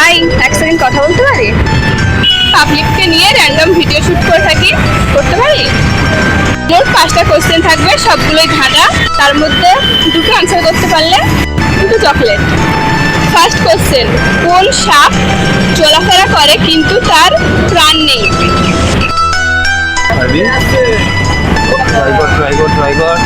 High এক second কথা বলতে পারি? পাবলিককে নিয়ে র্যান্ডম ভিডিও শুট করে থাকি, করতে পারি? মোট পাঁচটা কোশ্চেন থাকবে, সবগুলোই ধাঁধা। তার মধ্যে দুটো আনসার করতে পারলে দুটো চকলেট ফার্স্ট কোশ্চেন কোন সাপ চলাফেরা করে কিন্তু তার প্রাণ নেই? পারবি ট্রাই কর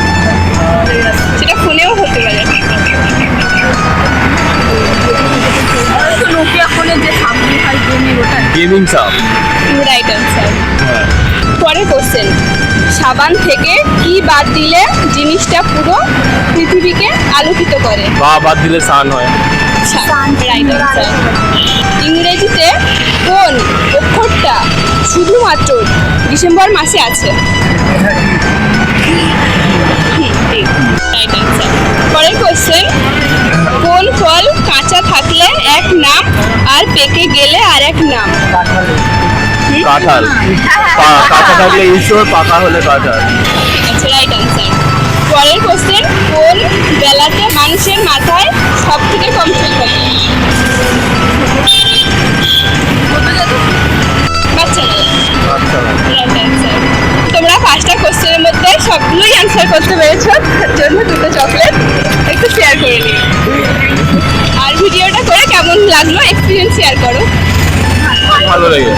যে সামনে হয় গেমিং ওটা গেমিং সাপ রাইট আনসার হ্যাঁ। পরের কোশ্চেন সাবান থেকে কি বাদ দিলে জিনিসটা পুরো পৃথিবীকে আলোকিত করে? বা বাদ দিলে সান হয়। আনসার ইংরেজিতে কোন অক্ষরটা শুধুমাত্র ডিসেম্বর মাসে আছে? পেকে গেলে আর এক নাম। কাঁঠাল। কাঁচা থাকলে ঈশ্বর পাকা হলে কাঁঠাল। আচ্ছা রাইট আনসার পরের কোশ্চেন কোন বেলাতে মানুষের মাথায় সব থেকে কম চুল থাকে তোমরা পাঁচটা কোশ্চেনের মধ্যে সবগুলোই অ্যান্সার করতে পেরেছ। তার জন্য দুটো চকলেট লাগল এক্সপিরিয়েন্স শেয়ার করো। ভালো ওপর